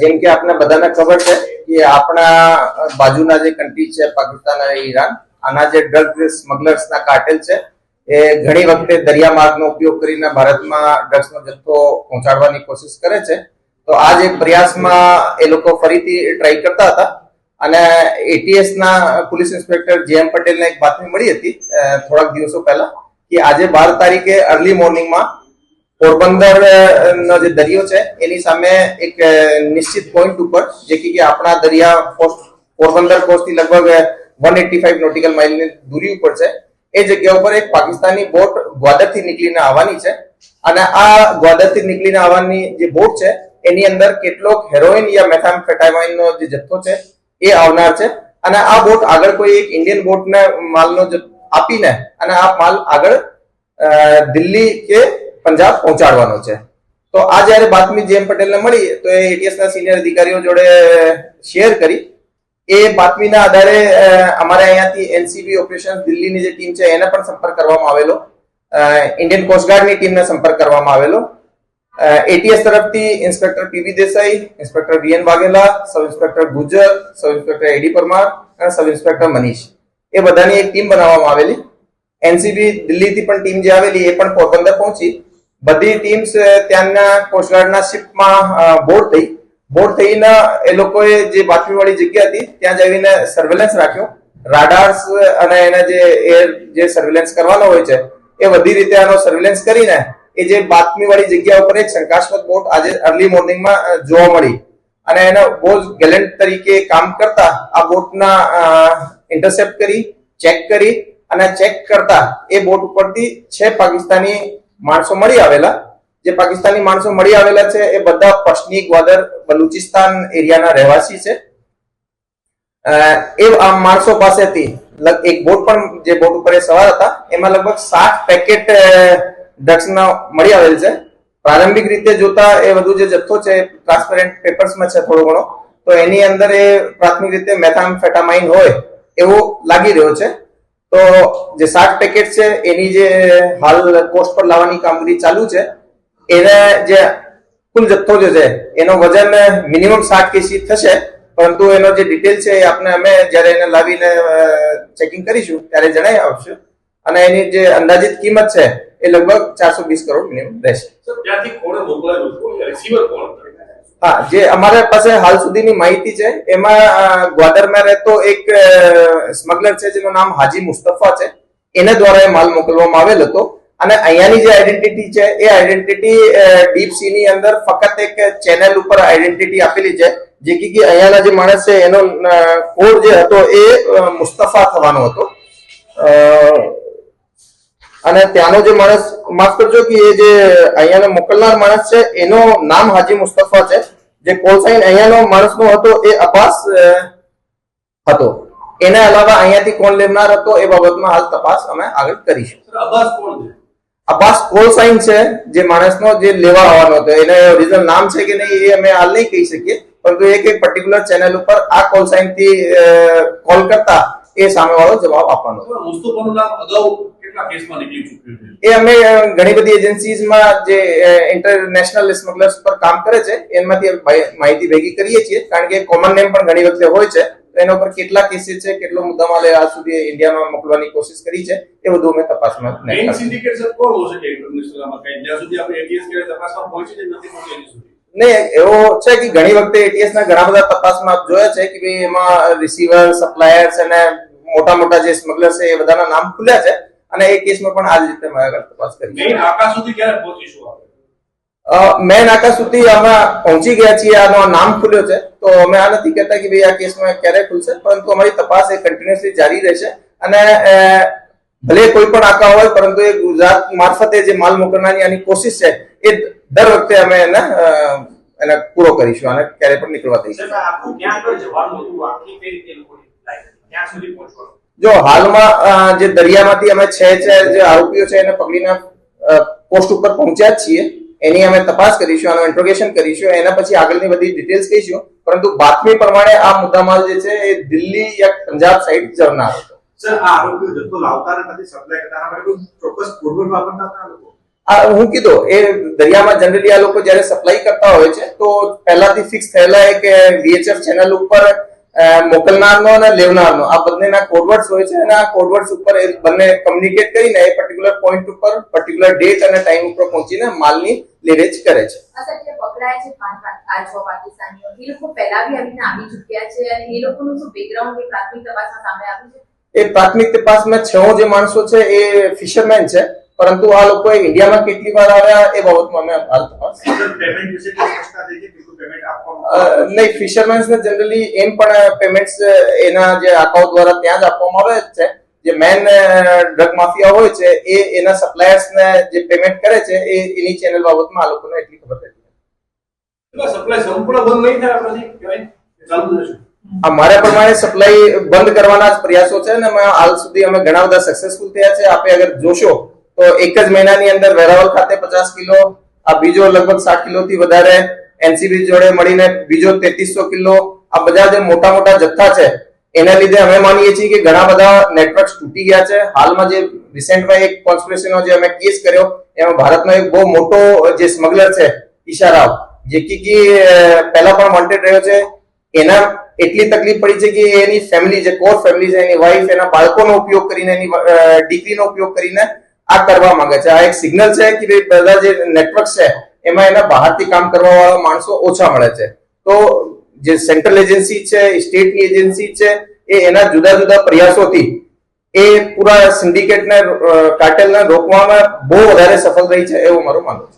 જેમ કે આપને બધાને ખબર છે કે આપણા બાજુના જે કન્ટ્રી છે, પાકિસ્તાન અને ઈરાન, આના જે ડ્રગ સ્મગલર્સના કાર્ટેલ છે, એ ઘણી વખતે દરિયા માર્ગનો ઉપયોગ કરીને ભારતમાં ડ્રગ્સનો જથ્થો પહોંચાડવાની કોશિશ કરે છે. તો આ જે પ્રયાસમાં એ લોકો ફરીથી ટ્રાય કરતા હતા અને એટીએસ ના પોલીસ ઇન્સ્પેક્ટર જે એમ પટેલને એક બાતમી મળી હતી થોડાક દિવસો પહેલા કે આજે બાર તારીખે અર્લી મોર્નિંગમાં પોરબંદર નો જે દરિયો છે, એની સામે એક નિશ્ચિત પોઈન્ટ ઉપર જે કે આપણા દરિયા કોસ્ટ પોરબંદર કોસ્ટથી લગભગ વન એટી ફાઈવ નોટિકલ માઇલની દૂરી ઉપર છે. એ જગ્યા ઉપર એક પાકિસ્તાની બોટ ગ્વાદરથી નીકળીને આવવાની છે. અને આ ગ્વાદરથી નીકળીને આવવાની જે બોટ છે, એની અંદર કેટલોક હેરોઇન યા મેથામ્ફેટામાઇન નો જે જથ્થો છે, એ આવનાર છે. અને આ બોટ આગળ કોઈ એક ઇન્ડિયન બોટને માલનો જ આપીને, અને આ માલ આગળ દિલ્હી કે પંજાબ પહોંચાડવાનો છે. તો આ જ્યારે બાતમી જેમ પટેલને મળી, તો એ એટીએસ ના સિનિયર અધિકારીઓ જોડે શેર કરી. એ બાતમીના આધારે અમારે અહીંયાથી એનસીબી ઓપરેશન દિલ્હીની જે ટીમ છે, એને પણ સંપર્ક કરવામાં આવેલો. ઇન્ડિયન કોસ્ટગાર્ડની ટીમને સંપર્ક કરવામાં આવેલો. એટીએસ તરફથી inspector PV Desai inspector VN Vaghela sub inspector Gujar sub inspector AD Parmar અને સબ ઇન્સ્પેક્ટર મનીષ એ બધાની એક ટીમ બનાવવામાં આવેલી. એનસીબી દિલ્હીથી પણ ટીમ જે આવેલી, એ પણ પોરબંદર પહોંચી. બધી ટીમ્સ ત્યાંના કોસ્ટગાર્ડના શિપમાં બોર્ડ થઈ. બોર્ડ થઈને એ લોકોએ જે બાતમીવાળી જગ્યા હતી, ત્યાં જઈને સર્વેલન્સ રાખ્યો. રાડાર્સ અને એના જે એર જે સર્વેલન્સ કરવાનો હોય છે, એ બધી રીતે આનો સર્વેલન્સ કરીને એ જે બાતમીવાળી જગ્યા ઉપર એક શંકાસ્પદ બોટ આજે અર્લી મોર્નિંગમાં જોવા મળી. અને એને બહુ જ ગેલેન્ટ તરીકે કામ કરતા આ બોટના ઇન્ટરસેપ્ટ કરી ચેક કરી અને ચેક કરતા એ બોટ ઉપરથી છે પાકિસ્તાની માણસો મળી આવેલા. જે પાકિસ્તાની માણસો મળી આવેલા છે, એ બધા પશ્ચિમી ગ્વાદર બલુચિસ્તાન એરિયાના રહેવાસી છે. એ આ માણસો પાસેથી એક બોટ પણ, જે બોટ ઉપર એ સવાર હતા, એમાં લગભગ સાત પેકેટ ડ્રગ્સના મળી આવેલ છે. પ્રારંભિક રીતે જોતા એ બધું જે જથ્થો છે ટ્રાન્સપેરન્ટ પેપર્સમાં છે થોડો ઘણો. તો એની અંદર એ પ્રાથમિક રીતે મેથામ્ફેટામાઇન હોય, એવું લાગી રહ્યો છે. તો જે સાત પેકેટ છે, એની જે હાલ કોસ્ટ પર લાવવાની કામગીરી ચાલુ છે, એને જે કુલ જથ્થો જે છે, એનો વજન મિનિમમ સાત કેસી થશે, પરંતુ એનો જે ડિટેલ છે એ આપણે અમે જ્યારે એને લાવીને ચેકિંગ કરીશું, ત્યારે જણાવી આપશું અને એની જે અંદાજિત કિંમત છે, એ લગભગ ચારસો વીસ કરોડ મિનિમમ રહેશે. ત્યાંથી કોણે મોકલાયું રિસીવર કોણ? હા જે અમારા પાસે હાલ સુધીની માહિતી છે એમાં ગ્વાદરમાં રહેતો એક સ્મગલર છે જેનું નામ હાજી મુસ્તફા છે. એને દ્વારા એ માલ મોકલવામાં આવેલ હતો. અને અહીંયાની જે આઈડેન્ટિટી છે એ આઈડેન્ટિટી ડીપ સી ની અંદર ફક્ત એક ચેનલ ઉપર આઈડેન્ટિટી આપેલી છે જે કે અહીંયાના જે માણસ છે એનો કોડ જે હતો એ મુસ્તફા થવાનો હતો. અ, અને ત્યાંનો જે માણસ માફ કરજો કે એ જે અહીંયાનો મોકલનાર માણસ છે એનો નામ હાજી મુસ્તફા છે. જે કોલ સાઇન અહીંયાનો માણસનો હતો એ અબ્બાસ હતો. એના અલાવા અહીંયાથી કોણ લેનાર હતો એ બાબતમાં હાલ તપાસ અમે આગળ કરીશું. અબ્બાસ કોણ છે? અબ્બાસ કોલ સાઇન છે જે માણસનો જે લેવા આવવાનો હતો. એને ઓરિજિનલ નામ છે કે નહીં એ અમે હાલ નહીં કહી શકીએ પરંતુ એક એક પર્ટિક્યુલર ચેનલ ઉપર આ કોલ સાઇનથી કોલ કરતા એ સામેવાળો જવાબ આપવાનો મુસ્તફાનું નામ અગાઉ કેટલા કેસમાં નીકળી ચૂક્યું એ અમે ઘણી બધી એજન્સીઝમાં જે ઇન્ટરનેશનલ સ્મગલર્સ પર કામ કરે છે એમાંથી માહિતી ભેગી કરીએ છીએ કારણ કે કોમન નેમ પણ ઘણી વખતે હોય છે. એના ઉપર કેટલા કેસીસ છે કેટલો મુદ્દામાલ માલે આજ સુધી ઇન્ડિયામાં મોકલવાની કોશિશ કરી છે એ બધું અમે તપાસમાં મેઇન. સિન્ડિકેટ સર કોણ હોશે કે ઇન્ટરનેશનલ આમાં કઈ? જ્યાં સુધી આપણે એટીએસ કે તપાસમાં પહોંચી જ નથી પહોંચી ને એવો છે કે ઘણી વખતે એટીએસ ના ઘણા બધા તપાસમાં આપ જોયા છે કે ભાઈ એમાં રિસીવર સપ્લાયર્સ અને મોટા મોટા જે સ્મગલર્સ છે એ બધાના નામ ખુલ્યા છે. અને એ કેસમાં પણ આ જ રીતે આગળ તપાસ કરી છે. મેઇન આકાશ સુધી ક્યારે પહોંચીશું આપણે મેન નાકા સુધી અમે પહોંચી ગયા છીએ આનો નામ ખુલ્યો છે. તો અમે આ નથી કહેતા કે ભાઈ આ કેસમાં ક્યારે ખુલશે પરંતુ અમારી તપાસ એ કન્ટિન્યુઅસલી જારી રહેશે. અને ભલે કોઈ પણ આકા હોય પરંતુ એ ગુજરાત મારફતે જે માલ મોકલવાની આની કોશિશ છે એ દર વખતે અમે એને એને પૂરો કરીશું અને ક્યારે પણ નીકળવા દઈશું. જો હાલમાં જે દરિયામાંથી અમે છે છે જે આરોપીઓ છે એને પકડીને પોસ્ટ ઉપર પહોંચ્યા જ છીએ. એની અમે તપાસ કરીશું આનું ઇન્ટ્રોગેશન કરીશું એના પછી આગળની બધી ડિટેલ્સ કહીશું. પરંતુ બાતમી પ્રમાણે આ મુદ્દામાલ જે છે એ દિલ્હી યા પંજાબ સાઈડ જનાર હતો. સર આ આરોપીઓ જથ્થો લાવતા નથી સપ્લાય કરતા. માટે કોઈ ચોક્કસ પૂર્વજ વાપરતા હતા આ લોકો? આ હું કીધો એ દરિયામાં જનરલી આ લોકો જ્યારે સપ્લાય કરતા હોય છે તો પહેલાથી ફિક્સ થયેલા એક વીએચએફ ચેનલ ઉપર મોકલનારનો અને લેવનારનો. આ બંનેના કોડવર્ડ્સ હોય છે અને આ કોડવર્ડ્સ ઉપર એ બંને કમ્યુનિકેટ કરીને એ પર્ટિક્યુલર પોઈન્ટ ઉપર પર્ટિક્યુલર ડેટ અને ટાઈમ ઉપર પહોંચીને માલની લેવેચ કરે છે. આ સર જે પકડાય છે પાંચ પા- આ છ પાકિસ્તાનીઓ એ લોકો પહેલા બી આવીને આવી ચૂક્યા છે અને એ લોકોનું શું બેકગ્રાઉન્ડ એ પ્રાથમિક તપાસમાં સામે આવ્યું છે? એ પ્રાથમિક તપાસમાં છ જે માણસો છે એ ફિશરમેન છે પરંતુ આ લોકો ઇન્ડિયામાં કેટલી વાર આવ્યા એ બાબતમાં અમે હાલ તપાસ પેમેન્ટ વિશે સ્પષ્ટતા થઈ નહીં ફિશરમેન્સ ને જનરલી એમ પણ પેમેન્ટ્સ એના જે અકાઉન્ટ દ્વારા ત્યાં જ આપવામાં આવે છે. જે મેન ડ્રગ માફિયા હોય છે એ એના સપ્લાયર્સ ને જે પેમેન્ટ કરે છે એ એની ચેનલ બાબતમાં આ લોકોને એટલી ખબર નથી. સપ્લાય સંપૂર્ણ બંધ નહીં થાય આપણાથી? ચાલુ રહેશે. આ મારા પ્રમાણે સપ્લાય બંધ કરવાના જ પ્રયાસો છે અને હાલ સુધી અમે ઘણા બધા સક્સેસફુલ થયા છે. આપણે અગર જોશો તો એક જ મહિનાની અંદર વેરાવલ ખાતે પચાસ કિલો આ બીજો લગભગ સાત કિલો થી વધારે એનસીબી જોડે મળીને બીજો તેત્રીસો કિલો આ બધા જે મોટા મોટા જથ્થા છે એના લીધે અમે માનીએ છીએ કે ઘણા બધા નેટવર્ક્સ તૂટી ગયા છે. હાલમાં જે રિસેન્ટમાં એક કોન્સ્પિરેસીનો જે અમે કેસ કર્યો એમાં ભારતનો એક બહુ મોટો જે સ્મગલર છે ઈશા રાવ જે કી કી, અ, પહેલા પણ વોન્ટેડ રહ્યો છે. એના એટલી તકલીફ પડી છે કે એની ફેમિલી જે કોર ફેમિલી છે એની વાઈફ એના બાળકોનો ઉપયોગ કરીને એની ડિગ્રીનો ઉપયોગ કરીને આ કરવા માંગે છે. આ એક સિગ્નલ છે કે ભાઈ બધા જે નેટવર્ક છે એમાં એના બહારથી કામ કરવા વાળા માણસો ઓછા મળે છે. તો જે સેન્ટ્રલ એજન્સી છે સ્ટેટની એજન્સી છે, એ એના જુદા જુદા પ્રયાસોથી એ પૂરા સિન્ડિકેટને કાર્ટેલને રોકવામાં બહુ વધારે સફળ રહી છે, એવું મારું માનવું છે.